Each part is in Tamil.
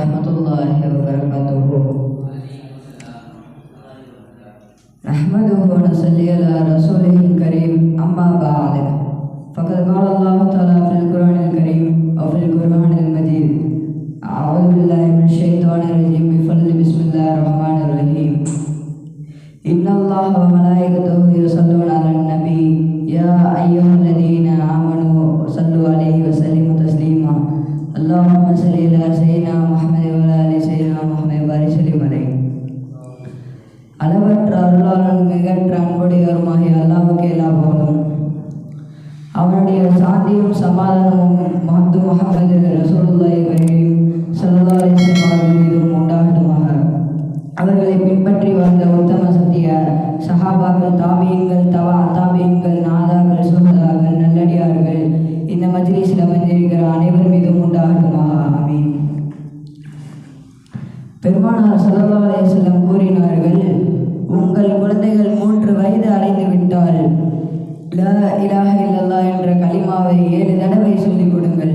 ورحمة الله وبركاته نحمده ونصلي على رسوله الكريم أما بعد فقد قال الله تعالى في القرآن الكريم وفي القرآن المجيد أعوذ بالله من الشيطان الرجيم بفضل بسم الله الرحمن الرحيم إن الله وملائكته அளவற்ற அருளாளன் மிகற்ற அன்புடையவருமாகிய அல்லாவுக்கு எல்லா போதும் அவனுடைய சாந்தியும் சமாதானமும் மகத்து மகமது ரசூலுல்லாய் வரையும் சல்லாலை சமாதம் மீதும் உண்டாகட்டுமாக. அவர்களை பின்பற்றி வந்த உத்தம சத்திய சஹாபாக்கள் தாபியங்கள் தவா தா பெருமானார் ஸல்லல்லாஹு அலைஹி கூறினார்கள் உங்கள் குழந்தைகள் மூன்று வயது அடைந்து விட்டால் லா இலாஹ இல்லல்லாஹ் என்ற களிமாவை ஏழு தடவை சொல்லிக் கொடுங்கள்.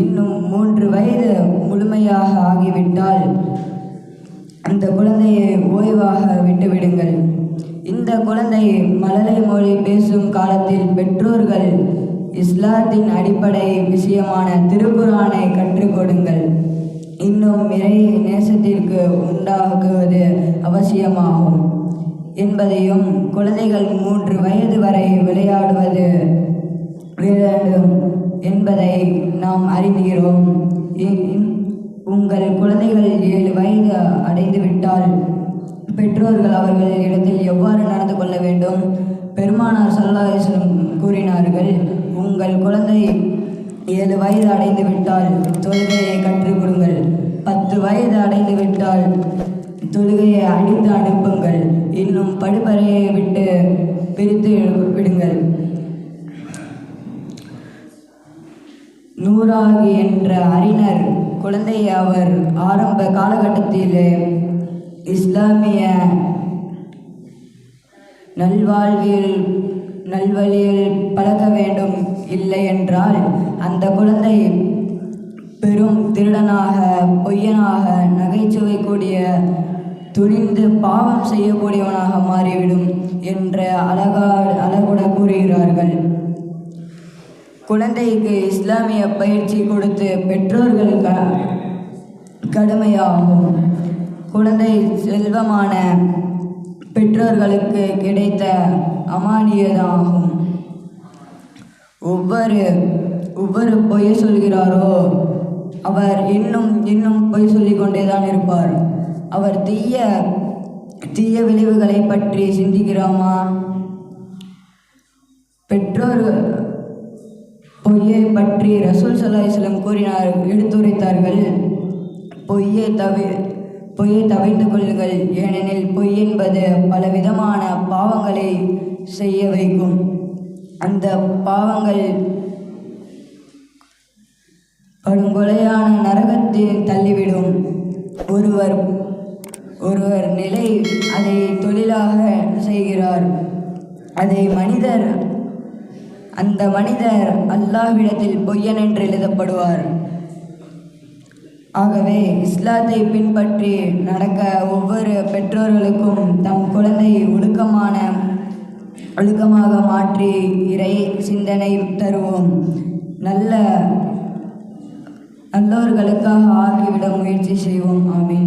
இன்னும் மூன்று வயது முழுமையாக ஆகிவிட்டால் அந்த குழந்தையை ஓய்வாக விட்டுவிடுங்கள். இந்த குழந்தை மழலை மொழி பேசும் காலத்தில் பெற்றோர்கள் இஸ்லாத்தின் அடிப்படை விஷயமான திருக்குரானை கற்றுக் கொடுங்கள். இன்னும் இறை நேசத்திற்கு உண்டாக்குவது அவசியமாகும். என்பதையும் குழந்தைகள் மூன்று வயது வரை விளையாடுவது வேண்டும் என்பதை நாம் அறிந்துகிறோம் இ- உங்கள் குழந்தைகள் ஏழு வயது அடைந்துவிட்டால் பெற்றோர்கள் அவர்கள் இடத்தில் எவ்வாறு நடந்து கொள்ள வேண்டும்? பெருமானார் சல்லாஹம் கூறினார்கள் உங்கள் குழந்தை ஏழு வயது அடைந்து விட்டால் தொழுகையை கற்றுக் கொடுங்கள். பத்து வயது அடைந்து விட்டால் தொழுகையை அடித்து அனுப்புங்கள். இன்னும் படுபறையை விட்டு பிரித்து விடுங்கள். நூறாகி என்ற அறிஞர் குழந்தையை அவர் ஆரம்ப காலகட்டத்தில் இஸ்லாமிய நல்வாழ்வில் நல்வழியில் பழக்க வேண்டும். இல்லை என்றால் அந்த குழந்தை பெரும் திருடனாக பொய்யனாக நகைச்சுவை கூடிய துணிந்து பாவம் செய்யக்கூடியவனாக மாறிவிடும் என்ற அழகா அழகுட கூறுகிறார்கள். குழந்தைக்கு இஸ்லாமிய பயிற்சி கொடுத்து பெற்றோர்கள் க கடுமையாகும். குழந்தை செல்வமான பெற்றோர்களுக்கு கிடைத்த அமானியதாகும். ஒவ்வொரு ஒவ்வொரு பொய் சொல்கிறாரோ அவர் இன்னும் இன்னும் பொய் சொல்லிக் கொண்டேதான் இருப்பார். அவர் தீய தீய விளைவுகளை பற்றி சிந்திக்கிறோமா? பெற்றோர் பொய்யை பற்றி ரசூல் சல்லாஹிஸ்லம் கூறினார் எடுத்துரைத்தார்கள். பொய்யை தவி பொய்யை தவிர்த்து கொள்ளுங்கள். ஏனெனில் பொய் என்பது பலவிதமான பாவங்களை செய்ய வைக்கும். அந்த பாவங்கள் படுகொலையான நரகத்தில் தள்ளிவிடும். ஒருவர் ஒருவர் நிலை அதை தொழிலாக செய்கிறார். அதை மனிதர் அந்த மனிதர் அல்லாஹ்விடத்தில் பொய்யன் என்று எழுதப்படுவார். ஆகவே இஸ்லாத்தை பின்பற்றி நடக்க ஒவ்வொரு பெற்றோர்களுக்கும் தம் குழந்தை ஒழுக்கமான ஒழுக்கமாக மாற்றி இறை சிந்தனை தருவோம். நல்ல நல்லோர்களுக்காக ஆக்கிவிட முயற்சி செய்வோம். ஆமீன்.